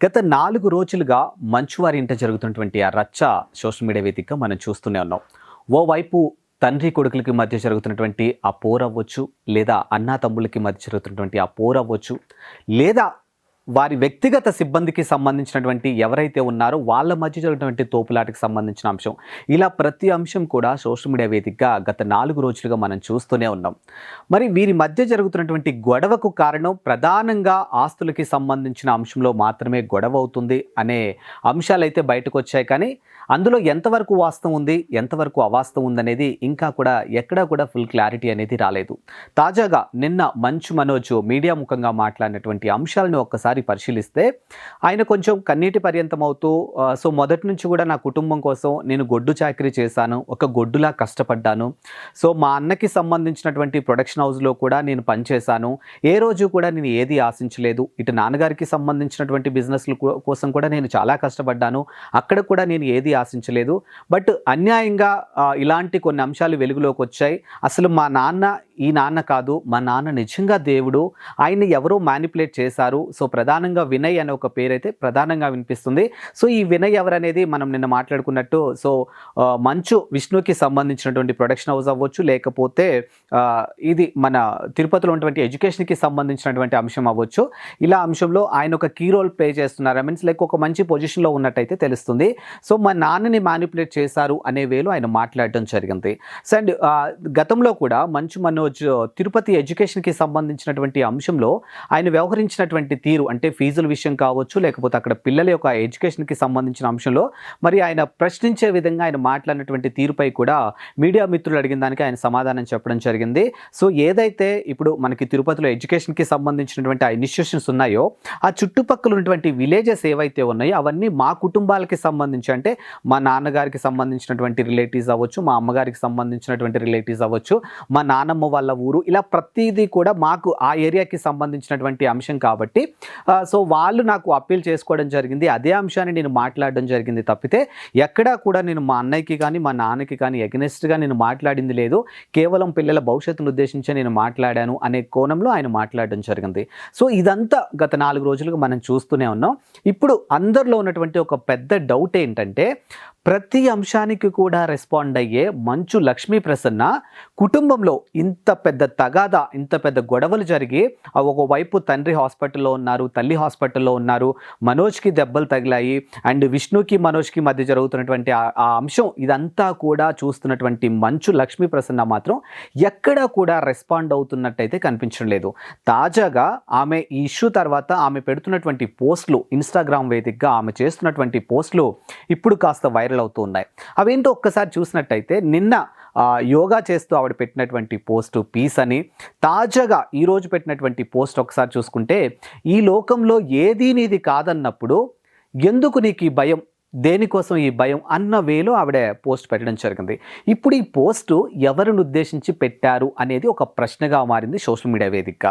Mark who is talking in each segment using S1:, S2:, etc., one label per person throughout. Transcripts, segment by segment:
S1: గత నాలుగు రోజులుగా మంచువారి ఇంట జరుగుతున్నటువంటి ఆ రచ్చ సోషల్ మీడియా వేదికగా మనం చూస్తూనే ఉన్నాం. ఓవైపు తండ్రి కొడుకులకి మధ్య జరుగుతున్నటువంటి ఆ పోరవ్వచ్చు లేదా అన్నా తమ్ముళ్ళకి మధ్య జరుగుతున్నటువంటి ఆ పోరవ్వచ్చు లేదా వారి వ్యక్తిగత సిబ్బందికి సంబంధించినటువంటి ఎవరైతే ఉన్నారో వాళ్ళ మధ్య జరిగినటువంటి తోపులాటకి సంబంధించిన అంశం. ఇలా ప్రతి అంశం కూడా సోషల్ మీడియా వేదికగా గత నాలుగు రోజులుగా మనం చూస్తూనే ఉన్నాం. మరి వీరి మధ్య జరుగుతున్నటువంటి గొడవకు కారణం ప్రధానంగా ఆస్తులకి సంబంధించిన అంశంలో మాత్రమే గొడవ అవుతుంది అనే అంశాలైతే బయటకు వచ్చాయి. కానీ అందులో ఎంతవరకు వాస్తవం ఉంది ఎంతవరకు అవాస్తవం ఉందనేది ఇంకా కూడా ఎక్కడా కూడా ఫుల్ క్లారిటీ అనేది రాలేదు. తాజాగా నిన్న మంచు మనోజ్ మీడియా ముఖంగా మాట్లాడినటువంటి అంశాలను ఒక్కసారి పరిశీలిస్తే ఆయన కొంచెం కన్నీటి పర్యంతం అవుతూ సో మొదటి నుంచి కూడా నా కుటుంబం కోసం నేను గొడ్డు చాకరీ చేశాను ఒక గొడ్డులా కష్టపడ్డాను. సో మా అన్నకి సంబంధించినటువంటి ప్రొడక్షన్ హౌస్లో కూడా నేను పనిచేశాను ఏ రోజు కూడా నేను ఏది ఆశించలేదు. ఇటు నాన్నగారికి సంబంధించినటువంటి బిజినెస్ల కోసం కూడా నేను చాలా కష్టపడ్డాను. అక్కడ కూడా నేను ఏది ఆశించలేదు. బట్ అన్యాయంగా ఇలాంటి కొన్ని అంశాలు వెలుగులోకి వచ్చాయి. అసలు మా నాన్న ఈ నాన్న కాదు మా నాన్న నిజంగా దేవుడు. ఆయన్ని ఎవరో మ్యానిపులేట్ చేశారు. సో ప్రధానంగా వినయ్ అనే ఒక పేరైతే ప్రధానంగా వినిపిస్తుంది. సో ఈ వినయ్ ఎవరనేది మనం నిన్న మాట్లాడుకున్నట్టు సో మంచు విష్ణుకి సంబంధించినటువంటి ప్రొడక్షన్ హౌస్ అవ్వచ్చు లేకపోతే ఇది మన తిరుపతిలో ఉన్నటువంటి ఎడ్యుకేషన్కి సంబంధించినటువంటి అంశం అవ్వచ్చు. ఇలా అంశంలో ఆయన ఒక కీ రోల్ ప్లే చేస్తున్నారు. మీన్స్ లైక్ ఒక మంచి పొజిషన్లో ఉన్నట్టయితే తెలుస్తుంది. సో మా నాన్నని మ్యానిపులేట్ చేశారు అనే వేలు ఆయన మాట్లాడడం జరిగింది. సో అండ్ గతంలో కూడా మంచు మనోజ్ తిరుపతి ఎడ్యుకేషన్కి సంబంధించినటువంటి అంశంలో ఆయన వ్యవహరించినటువంటి తీరు అంటే ఫీజుల విషయం కావచ్చు లేకపోతే అక్కడ పిల్లల యొక్క ఎడ్యుకేషన్కి సంబంధించిన అంశంలో మరి ఆయన ప్రశ్నించే విధంగా ఆయన మాట్లాడినటువంటి తీరుపై కూడా మీడియా మిత్రులు అడిగిన దానికి ఆయన సమాధానం చెప్పడం జరిగింది. సో ఏదైతే ఇప్పుడు మనకి తిరుపతిలో ఎడ్యుకేషన్కి సంబంధించినటువంటి ఆ ఇన్స్టిట్యూషన్స్ ఉన్నాయో ఆ చుట్టుపక్కల ఉన్నటువంటి విలేజెస్ ఏవైతే ఉన్నాయో అవన్నీ మా కుటుంబాలకి సంబంధించి అంటే మా నాన్నగారికి సంబంధించినటువంటి రిలేటివ్స్ అవ్వచ్చు మా అమ్మగారికి సంబంధించినటువంటి రిలేటివ్స్ అవ్వచ్చు మా నానమ్మ వాళ్ళ ఊరు. ఇలా ప్రతిదీ కూడా మాకు ఆ ఏరియాకి సంబంధించినటువంటి అంశం కాబట్టి సో వాళ్ళు నాకు అప్పీల్ చేసుకోవడం జరిగింది. అదే అంశాన్ని నేను మాట్లాడడం జరిగింది తప్పితే ఎక్కడా కూడా నేను మా అన్నయ్యకి కానీ మా నాన్నకి కానీ ఎగనెస్ట్గా నేను మాట్లాడింది లేదు. కేవలం పిల్లల భవిష్యత్తును ఉద్దేశించి నేను మాట్లాడాను అనే కోణంలో ఆయన మాట్లాడడం జరిగింది. సో ఇదంతా గత నాలుగు రోజులుగా మనం చూస్తూనే ఉన్నాం. ఇప్పుడు అందరిలో ఉన్నటువంటి ఒక పెద్ద డౌట్ ఏంటంటే ప్రతి అంశానికి కూడా రెస్పాండ్ అయ్యే మంచు లక్ష్మీ ప్రసన్న కుటుంబంలో ఇంత పెద్ద తగాదా ఇంత పెద్ద గొడవలు జరిగి ఒకవైపు తండ్రి హాస్పిటల్లో ఉన్నారు తల్లి హాస్పిటల్లో ఉన్నారు మనోజ్కి దెబ్బలు తగిలాయి అండ్ విష్ణుకి మనోజ్కి మధ్య జరుగుతున్నటువంటి ఆ ఆ అంశం ఇదంతా కూడా చూస్తున్నటువంటి మంచు లక్ష్మీ ప్రసన్న మాత్రం ఎక్కడా కూడా రెస్పాండ్ అవుతున్నట్టయితే కనిపించడం లేదు. తాజాగా ఆమె ఈ ఇష్యూ తర్వాత ఆమె పెడుతున్నటువంటి పోస్టులు ఇన్స్టాగ్రామ్ వేదికగా ఆమె చేస్తున్నటువంటి పోస్టులు ఇప్పుడు కాస్త వైరల్ అవుతూ ఉన్నాయి. అవేంటో ఒక్కసారి చూసినట్టయితే నిన్న యోగా చేస్తూ ఆవిడ పెట్టినటువంటి పోస్ట్ పీస్ అని తాజాగా ఈరోజు పెట్టినటువంటి పోస్ట్ ఒకసారి చూసుకుంటే ఈ లోకంలో ఏదీ నీది కాదన్నప్పుడు ఎందుకు నీకు ఈ భయం దేనికోసం ఈ భయం అన్న వేలో ఆవిడ పోస్ట్ పెట్టడం జరిగింది. ఇప్పుడు ఈ పోస్టు ఎవరిని ఉద్దేశించి పెట్టారు అనేది ఒక ప్రశ్నగా మారింది సోషల్ మీడియా వేదికగా.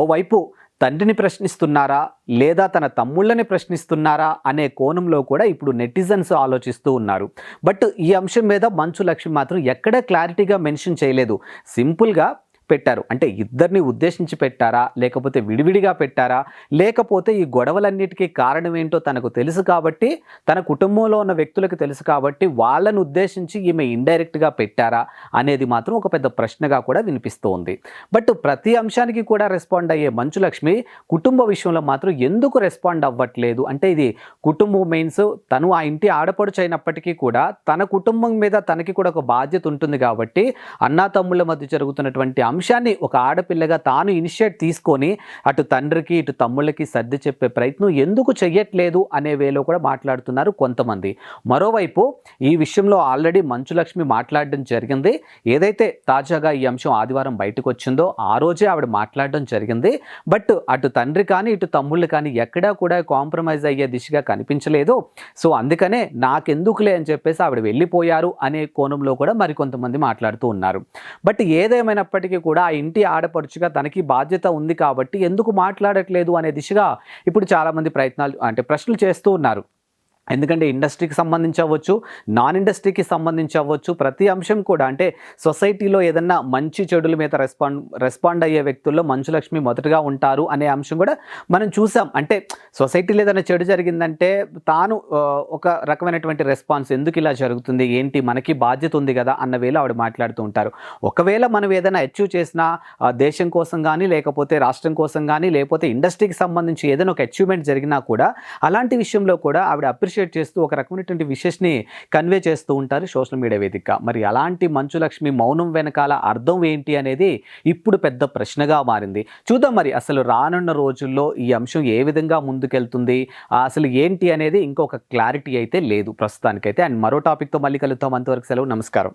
S1: ఓవైపు తండ్రిని ప్రశ్నిస్తున్నారా? లేదా తన తమ్ముళ్ళని ప్రశ్నిస్తున్నారా? అనే కోణంలో కూడా ఇప్పుడు నెటిజన్స్ ఆలోచిస్తూ ఉన్నారు. బట్ ఈ అంశం మీద మంచు లక్ష్మి మాత్రం ఎక్కడ క్లారిటీగా మెన్షన్ చేయలేదు. సింపుల్గా పెట్టారు. అంటే ఇద్దరిని ఉద్దేశించి పెట్టారా? లేకపోతే విడివిడిగా పెట్టారా? లేకపోతే ఈ గొడవలన్నిటికీ కారణం ఏంటో తనకు తెలుసు కాబట్టి తన కుటుంబంలో ఉన్న వ్యక్తులకు తెలుసు కాబట్టి వాళ్ళను ఉద్దేశించి ఈమె ఇండైరెక్ట్గా పెట్టారా? అనేది మాత్రం ఒక పెద్ద ప్రశ్నగా కూడా వినిపిస్తోంది. బట్ ప్రతి అంశానికి కూడా రెస్పాండ్ అయ్యే మంచు లక్ష్మి కుటుంబ విషయంలో మాత్రం ఎందుకు రెస్పాండ్ అవ్వట్లేదు? అంటే ఇది కుటుంబం మెయిన్స్ తను ఆ ఇంటి ఆడపడుచు అయినప్పటికీ కూడా తన కుటుంబం మీద తనకి కూడా ఒక బాధ్యత ఉంటుంది కాబట్టి అన్నా తమ్ముళ్ళ మధ్య జరుగుతున్నటువంటి అంశం అంశాన్ని ఒక ఆడపిల్లగా తాను ఇనిషియేట్ తీసుకొని అటు తండ్రికి ఇటు తమ్ముళ్ళకి సర్ది చెప్పే ప్రయత్నం ఎందుకు చెయ్యట్లేదు అనే వేలో కూడా మాట్లాడుతున్నారు కొంతమంది. మరోవైపు ఈ విషయంలో ఆల్రెడీ మంచులక్ష్మి మాట్లాడడం జరిగింది. ఏదైతే తాజాగా ఈ అంశం ఆదివారం బయటకు వచ్చిందో ఆ రోజే ఆవిడ మాట్లాడడం జరిగింది. బట్ అటు తండ్రి కానీ ఇటు తమ్ముళ్ళు కానీ ఎక్కడా కూడా కాంప్రమైజ్ అయ్యే దిశగా కనిపించలేదు. సో అందుకనే నాకెందుకులే అని చెప్పేసి ఆవిడ వెళ్ళిపోయారు అనే కోణంలో కూడా మరికొంతమంది మాట్లాడుతూ ఉన్నారు. బట్ ఏదేమైనప్పటికీ కూడా ఆ ఇంటి ఆడపడుచుగా తనకి బాధ్యత ఉంది కాబట్టి ఎందుకు మాట్లాడట్లేదు అనే దిశగా ఇప్పుడు చాలామంది ప్రయత్నాలు అంటే ప్రశ్నలు చేస్తూ ఉన్నారు. ఎందుకంటే ఇండస్ట్రీకి సంబంధించి అవ్వచ్చు నాన్ ఇండస్ట్రీకి సంబంధించి అవ్వచ్చు ప్రతి అంశం కూడా అంటే సొసైటీలో ఏదన్నా మంచి చెడుల మీద రెస్పాండ్ రెస్పాండ్ అయ్యే వ్యక్తుల్లో మంచులక్ష్మి మొదటగా ఉంటారు అనే అంశం కూడా మనం చూసాం. అంటే సొసైటీలో ఏదైనా చెడు జరిగిందంటే తాను ఒక రకమైనటువంటి రెస్పాన్స్ ఎందుకు ఇలా జరుగుతుంది ఏంటి మనకి బాధ్యత ఉంది కదా అన్న వేళ ఆవిడ మాట్లాడుతూ ఉంటారు. ఒకవేళ మనం ఏదైనా అచీవ్ చేసినా దేశం కోసం కానీ లేకపోతే రాష్ట్రం కోసం కానీ లేకపోతే ఇండస్ట్రీకి సంబంధించి ఏదైనా ఒక అచీవ్మెంట్ జరిగినా కూడా అలాంటి విషయంలో కూడా ఆవిడ అప్రిషియేట్ చేస్తూ ఒక రకమైనటువంటి విషెస్ని కన్వే చేస్తూ ఉంటారు సోషల్ మీడియా వేదిక. మరి అలాంటి మంచు లక్ష్మి మౌనం వెనకాల అర్థం ఏంటి అనేది ఇప్పుడు పెద్ద ప్రశ్నగా మారింది. చూద్దాం మరి అసలు రానున్న రోజుల్లో ఈ అంశం ఏ విధంగా ముందుకెళ్తుంది? అసలు ఏంటి అనేది ఇంకొక క్లారిటీ అయితే లేదు ప్రస్తుతానికైతే. అండ్ మరో టాపిక్తో మళ్ళీ కలుద్దాం. అంతవరకు సెలవు. నమస్కారం.